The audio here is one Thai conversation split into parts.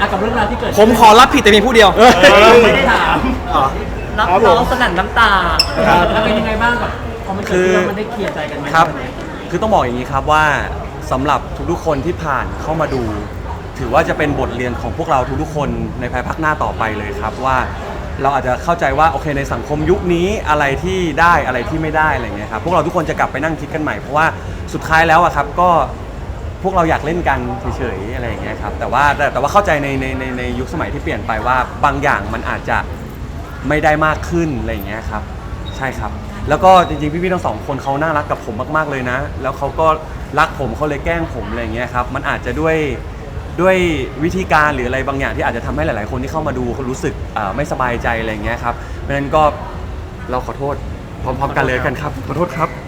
อะกับเรื่องราวที่เกิดผมขอรับผิดแต่เพียงผู้เดียว ไม่ได้ถามอ๋อรับครับน้ผองมสนั่นน้ำตาครับแล้วเป็นยังไงบ้างกับพอมันเกิดคือเรื่องมันได้เคลียร์ใจกันไหมครับวันนี้คือต้องบอกอย่างนี้ครับว่าสำหรับทุกๆคนที่ผ่านเข้ามาดู ถือว่าจะเป็นบทเรียนของพวกเราทุกๆคนในภายภาคหน้าต่อไปเลยครับว่า เราอาจจะเข้าใจว่าโอเคในสังคมยุคนี้อะไรที่ได้อะไรที่ไม่ได้อะไรเงี้ยครับพวกเราทุกคนจะกลับไปนั่งคิดกันใหม่เพราะว่าสุดท้ายแล้วอะครับก็พ วกเราอยากเล่นกันเฉยๆอะไรอย่างเงี้ยครับแต่ว่าแต่แต่ว่าเข้าใจในในในในยุคสมัยที่เปลี่ยนไปว่าบางอย่างมันอาจจะไม่ได้มากขึ้นอะไรอย่างเงี้ยครับใช่ครับ แล้วก็จริงๆพี่ๆทั้งสองคนเขาน่ารักกับผมมากๆเลยนะ แล้วเขาก็รักผมเขาเลยแกล้งผมอะไรอย่างเงี้ยครับมันอาจจะด้วยด้วยวิธีการหรืออะไรบางอย่างที่อาจจะทำให้หลาย ๆ คนที่เข้ามาดูเขารู้สึกเอ่อไม่สบายใจอะไรอย่างเงี้ยครับเพราะฉะนั้นก็เราขอโทษพร้อม ๆ กันเลยกันครับขอโทษครับ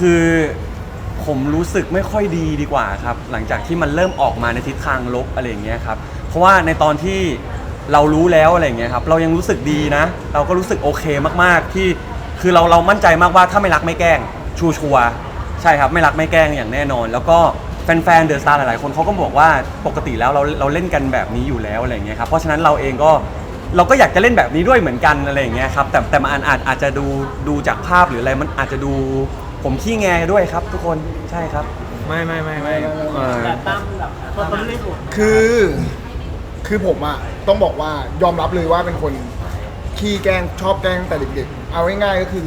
คือผมรู้สึกไม่ค่อยดีดีกว่าครับ หลังจากที่มันเริ่มออกมาในทิศทางลบอะไรอย่างเงี้ยครับ เพราะว่าในตอนที่เรารู้แล้วอะไรอย่างเงี้ยครับ เรายังรู้สึกดีนะ เราก็รู้สึกโอเคมากๆที่คือเราเรามั่นใจมากว่าถ้าไม่รักไม่แกล้งชัวชัวใช่ครับไม่รักไม่แกล้งอย่างแน่นอน แล้วก็แฟนๆเดอะสตาร์หลายๆคนเขาก็บอกว่าปกติแล้วเราเราเล่นกันแบบนี้อยู่แล้วอะไรอย่างเงี้ยครับเพราะฉะนั้นเราเองก็เราก็อยากจะเล่นแบบนี้ด้วยเหมือนกันอะไรอย่างเงี้ยครับแต่แต่มันอาจอาจจะดูดูจากภาพหรืออะไรมันอาจจะดู ผมขี้แงด้วยครับทุกคนใช่ครับ ไม่ไม่ไม่ไม่เอ่อแต่ตั้มแบบตอนตอนเล่นผมคือคือผมอะต้องบอกว่ายอมรับเลยว่าเป็นคนขี้แกล้งชอบแกล้งตั้งแต่เด็กๆ เอาง่ายๆก็คือ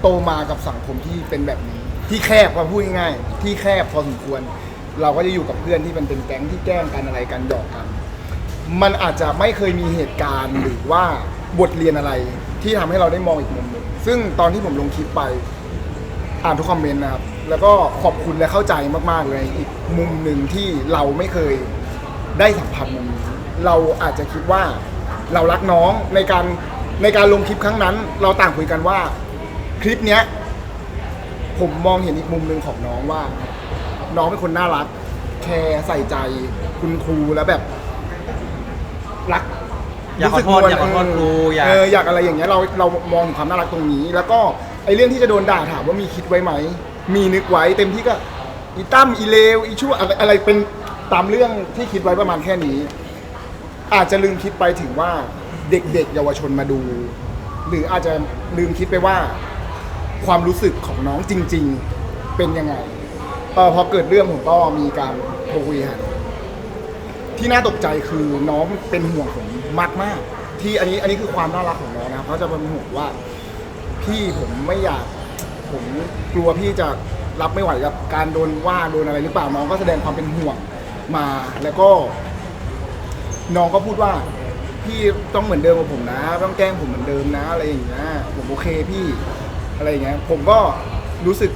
โตมากับสังคมที่เป็นแบบนี้ ที่แคบมาพูดง่ายๆที่แคบพอสมควร เราก็จะอยู่กับเพื่อนที่มันเป็นแก๊งที่แกล้งกันอะไรกันหยอกกัน มันอาจจะไม่เคยมีเหตุการณ์หรือว่าบทเรียนอะไรที่ทำให้เราได้มองอีกมุมหนึ่งซึ่งตอนที่ผมลงคลิปไป อ่านทุกคอมเมนต์นะครับ แล้วก็ขอบคุณและเข้าใจมากๆเลยอีกมุมหนึ่งที่เราไม่เคยได้สัมผัสมุมนี้เราอาจจะคิดว่าเรารักน้องในการในการลงคลิปครั้งนั้น เราต่างคุยกันว่าคลิปเนี้ย ผมมองเห็นอีกมุมหนึ่งของน้องว่า น้องเป็นคนน่ารัก แคร์ใส่ใจคุณครูแล้วแบบรักอยากขอโทษอยากขอโทษครูอยาก เอออยากอะไรอย่างเงี้ยเราเรามองถึงความน่ารักตรงนี้ แล้วก็ ไอเรื่องที่จะโดนด่าถามว่ามีคิดไว้ไหม มีนึกไว้เต็มที่ก็อีตั้มอีเลวอีชั่วอะไรอะไรเป็นตามเรื่องที่คิดไว้ประมาณแค่นี้ อาจจะลืมคิดไปถึงว่าเด็กๆ เยาวชนมาดู หรืออาจจะลืมคิดไปว่า ความรู้สึกของน้องจริง ๆเป็นยังไงเออพอเกิดเรื่องผมก็มีการโทรคุยกันที่น่าตกใจคือน้องเป็นห่วงผมมากมากที่อันนี้อันนี้คือความน่ารักของน้องนะเขาจะเป็นห่วงว่า พี่ผมไม่อยาก ผมกลัวพี่จะรับไม่ไหวกับการโดนว่าโดนอะไรหรือเปล่าน้องก็แสดงความเป็นห่วงมาแล้วก็ น้องก็พูดว่า พี่ต้องเหมือนเดิมกับผมนะ ต้องแกล้งผมเหมือนเดิมนะอะไรอย่างเงี้ยผมโอเคพี่อะไรอย่างเงี้ยผมก็รู้สึก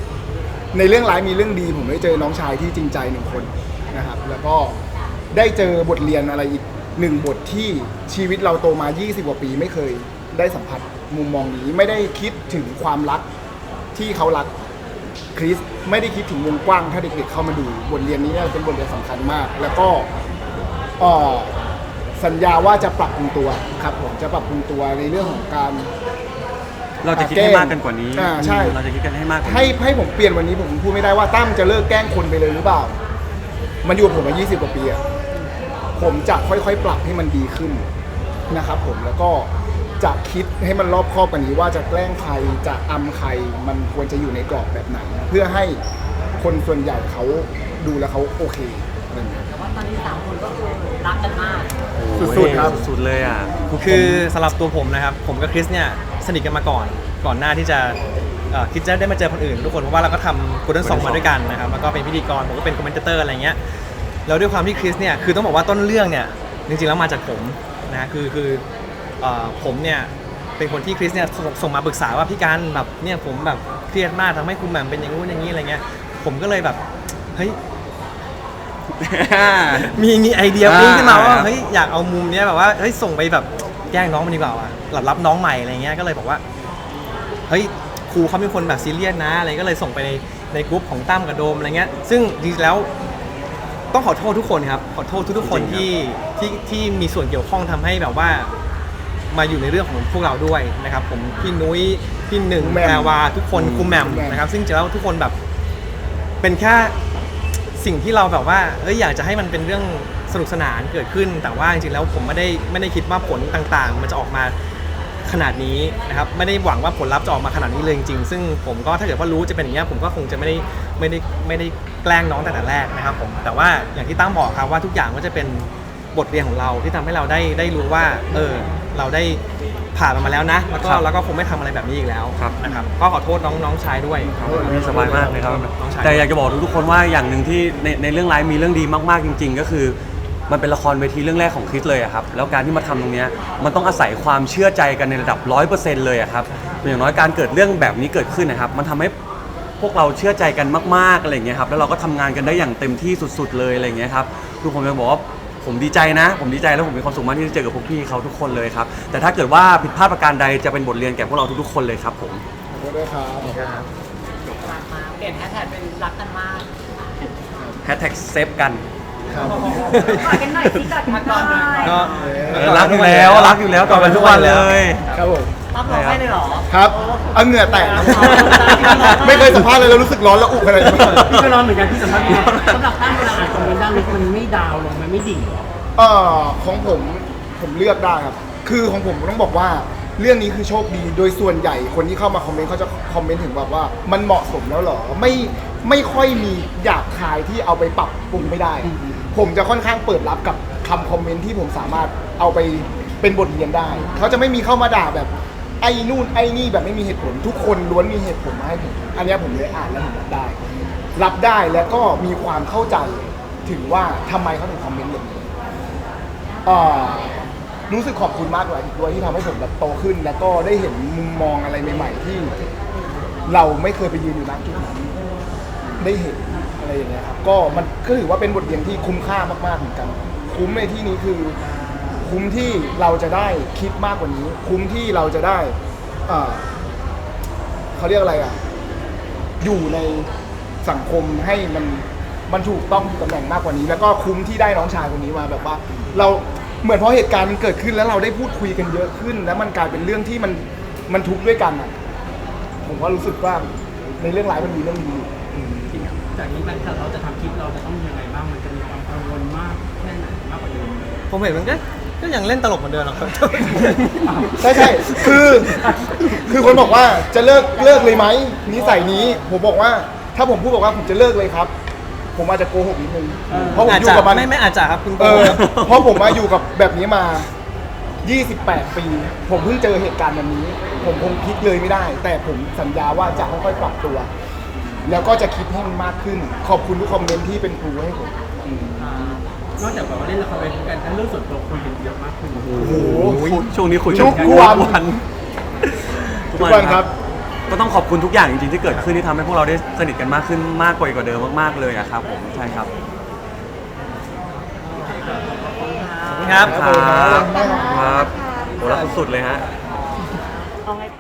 ในเรื่องร้ายมีเรื่องดี ผมได้เจอน้องชายที่จริงใจหนึ่งคนนะครับ แล้วก็ได้เจอบทเรียนอะไรอีกหนึ่งบทที่ชีวิตเราโตมา 20 กว่าปีไม่เคยได้สัมผัส มุมมองนี้ไม่ได้คิดถึงความรักที่เขารักคริสไม่ได้คิดถึงวงกว้างถ้าเด็กๆเข้ามาดูบทเรียนนี้เนี่ยเป็นบทเรียนสำคัญมาก แล้วก็เอ่อสัญญาว่าจะปรับปรุงตัวครับผมจะปรับปรุงตัวในเรื่องของการ เราจะคิดให้มากกันกว่านี้อ่าใช่ เราจะคิดกันให้มากกว่าให้นี้ให้ผมเปลี่ยนวันนี้ผมพูดไม่ได้ว่าตั้มจะเลิกแกล้งคนไปเลยหรือเปล่า มันอยู่กับผมมา 20 กว่าปีอะผมจะค่อยๆ ปรับให้มันดีขึ้นนะครับผมแล้วก็ จะคิดให้มันรอบคอบกว่านี้ว่าจะแกล้งใครจะอำใครมันควรจะอยู่ในกรอบแบบไหน เพื่อให้คนส่วนใหญ่เขาดูแล้วเขาโอเคอะไรอย่างเงี้ยแต่ว่าตอนนี้สามคนก็คือรักกันมาก สุดๆครับสุดๆเลยอะคือสำหรับตัวผมนะครับ ผมกับคริสเนี่ยสนิทกันมาก่อน ก่อนหน้าที่จะเอ่อคิดจะได้มาเจอคนอื่น ทุกคนเพราะว่าเราก็ทำกูเดิลสอง Golden มาด้วยกันนะครับแล้วก็เป็นพิธีกรผมก็เป็นคอมเมนเตอร์อะไรเงี้ยแล้วด้วยความที่คริสเนี่ยคือต้องบอกว่าต้นเรื่องเนี่ยจริงๆแล้วมาจากผมนะคือคือ เอ่อผมเนี่ยเป็นคนที่คริสเนี่ยส่งส่งมาปรึกษาว่าพี่การแบบเนี่ยผมแบบเครียดมากทำให้คุณแหม่มเป็นอย่างงู้นอย่างนี้อะไรเงี้ย ผมก็เลยแบบเฮ้ย มีมีไอเดียอ่าปิ้งขึ้นมาว่าครับเฮ้ยอยากเอามุมเนี้ยแบบว่าเฮ้ยส่งไปแบบแกล้งน้องมันดีกว่าว่ะหลับรับน้องใหม่อะไรเงี้ยก็เลยบอกว่าเฮ้ยครูเขาเป็นคนแบบซีเรียสนะอะไรก็เลยส่งไปในในกลุ่มของตั้มกับโดมอะไรเงี้ย ซึ่งจริงๆแล้วต้องขอโทษทุกคนครับขอโทษทุกๆคนจริงๆที่ที่ที่มีส่วนเกี่ยวข้องทำให้แบบว่า มาอยู่ในเรื่องของพวกเราด้วยนะครับ ผมพี่นุ้ยพี่หนึ่งครูแหม่มแพรวาทุกคนอืมครูแหม่มครูแหม่มนะครับ ซึ่งจริงๆแล้วทุกคนแบบเป็นแค่สิ่งที่เราแบบว่าเอ้ยอยากจะให้มันเป็นเรื่องสนุกสนานเกิดขึ้น แต่ว่าจริงๆแล้วผมไม่ได้ไม่ได้คิดว่าผลต่างๆ มันจะออกมาขนาดนี้นะครับไม่ได้หวังว่าผลลัพธ์จะออกมาขนาดนี้เลยจริงๆซึ่งผมก็ถ้าเกิดว่ารู้จะเป็นอย่างนี้ยผมก็คงจะไม่ได้ไม่ได้ไม่ได้แกล้งน้องแต่แต่แรกนะครับผมแต่ว่าอย่างที่ตั้มบอกครับว่าทุกอย่างก็จะเป็นบทเรียนของเราที่ทำให้เราได้ได้รู้ว่าเออ เราได้ผ่านมันมาแล้วนะ แล้วก็ครับแล้วก็คงไม่ทำอะไรแบบนี้อีกแล้วครับ นะครับก็ขอโทษน้องน้องชายด้วยครับนี่สบายมากเลยครับ น้องชายแต่อยากจะบอกทุกๆคนว่าอย่างหนึ่งที่ในในเรื่องไลฟ์มีเรื่องดีมากๆจริง ๆ ก็คือ มันเป็นละครเวทีเรื่องแรกของคริสเลยอะครับแล้วการที่มาทำตรงเนี้ยมันต้องอาศัยความเชื่อใจกันในระดับร้อยเปอร์เซ็นต์เลยอะครับอย่างน้อยการเกิดเรื่องแบบนี้เกิดขึ้นนะครับ มันทำให้พวกเราเชื่อใจกันมากๆอะไรอย่างเงี้ยครับแล้วเราก็ทำงานกันได้อย่างเต็มที่สุด ๆ เลยอะไรอย่างเงี้ยครับคือผมจะบอกว่า ผมดีใจนะ ผมดีใจแล้วผมมีความสุขมากที่ได้เจอกับพวกพี่เขาทุกคนเลยครับ แต่ถ้าเกิดว่าผิดพลาดประการใดจะเป็นบทเรียนแก่พวกเราทุกๆคนเลยครับผม ขอบคุณด้วยครับ รักมากเปลี่ยนแฮชแท็กเป็นรักกันมาก แฮชแท็กเซฟกัน ครับผมขอกันหน่อยสิกอดกันหน่อยก็เออรักอยู่แล้ว รักอยู่แล้วกอดกันทุกวันเลย ครับผมตั้มร้องให้เลยเหรอ ครับเอาเหงื่อแตกครับไม่เคยสัมภาษณ์เลยเรารู้สึกร้อนและอุขนาดนี้พี่ก็ร้อนเหมือนกันพี่สัมภาษณ์พี่สำหรับตั้มเวลาอ่านคอมเมนต์ด้านลบมันไม่ดาวลงมันไม่ดิ่งเหรอเออของผมผมเลือกได้ครับ คือของผมต้องบอกว่า เรื่องนี้คือโชคดีโดยส่วนใหญ่คนที่เข้ามาคอมเมนต์เขาจะคอมเมนต์ถึงแบบว่า มันเหมาะสมแล้วเหรอไม่ไม่ค่อยมีหยาบคายที่เอาไปปรับปรุงไม่ได้ ผมจะค่อนข้างเปิดรับกับคำคอมเมนต์ที่ผมสามารถเอาไปเป็นบทเรียนได้ เขาจะไม่มีเข้ามาด่าแบบ ไอ้นู่นไอ้นี่แบบไม่มีเหตุผล ทุกคนล้วนมีเหตุผลมาให้ผมอันเนี้ยผมเลยอ่านแล้วผมรับได้ รับได้แล้วก็มีความเข้าใจถึงว่าทำไมเขาถึงคอมเมนต์แบบนี้เอ่อรู้สึกขอบคุณมากเลยอีกด้วยที่ทำให้ผมแบบโตขึ้น แล้วก็ได้เห็นมุมมองอะไรใหม่ ๆ ที่ เราไม่เคยไปยืนอยู่ณจุดนั้นได้เห็นอะไรอย่างเงี้ยครับก็มันก็ถือว่าเป็นบทเรียนที่คุ้มค่ามากๆเหมือนกัน คุ้มในที่นี้คือ คุ้มที่เราจะได้คิดมากกว่านี้ คุ้มที่เราจะได้เอ่อเขาเรียกอะไรอะ อยู่ในสังคมให้มันมันถูกต้องตำแหน่งมากกว่านี้ แล้วก็คุ้มที่ได้น้องชายคนนี้มาแบบว่า เราเหมือนเพราะเหตุการณ์มันเกิดขึ้นแล้วเราได้พูดคุยกันเยอะขึ้น แล้วมันกลายเป็นเรื่องที่มันมันทุกข์ด้วยกันอะผมก็รู้สึกว่าในเรื่องร้ายมันมีเรื่องดีอยู่จากนี้ไปถ้าเราจะทำคลิปเราจะต้องยังไงบ้างมันจะมีความกังวลมากแค่ไหนมากกว่าเดิม ผมเห็นมันก็ ก็ยังเล่นตลกเหมือนเดิมหรอกครับ ใช่ใช่คือ คือคนบอกว่าจะเลิกเลิกเลยไหมนิสัยนี้ ผมบอกว่า ถ้าผมพูดบอกว่าผมจะเลิกเลยครับ ผมอาจจะโกหกนิดนึงเพราะผมอาจอยู่จะกับมันไม่ไม่อาจจะครับคุณเอโก้อครับเพราะผมมาอยู่กับแบบนี้มา 28 ปี ผมเพิ่งเจอเหตุการณ์แบบนี้ ผมคงคิดเลยไม่ได้ แต่ผมสัญญาว่าจะค่อยๆปรับตัว แล้วก็จะคิดให้มันมากขึ้น ขอบคุณทุกคอมเมนต์ที่เป็นครูให้ผม นอกจากแบบว่าเล่นละครเวทีกันแล้วเรื่องส่วนตัวคุยกันเยอะมากขึ้นโอ้โหช่วงนี้คุยทุกกัวันทุกทุกวัวันนครับ ก็ต้องขอบคุณทุกอย่างจริงๆที่เกิดขึ้นที่ทำให้พวกเราได้สนิทกันมากขึ้นมากกว่าเดิมมากๆเลยอะครับผมใช่ครับครับครับครับโหรักสุดๆเลยฮะ เอาไงต่อ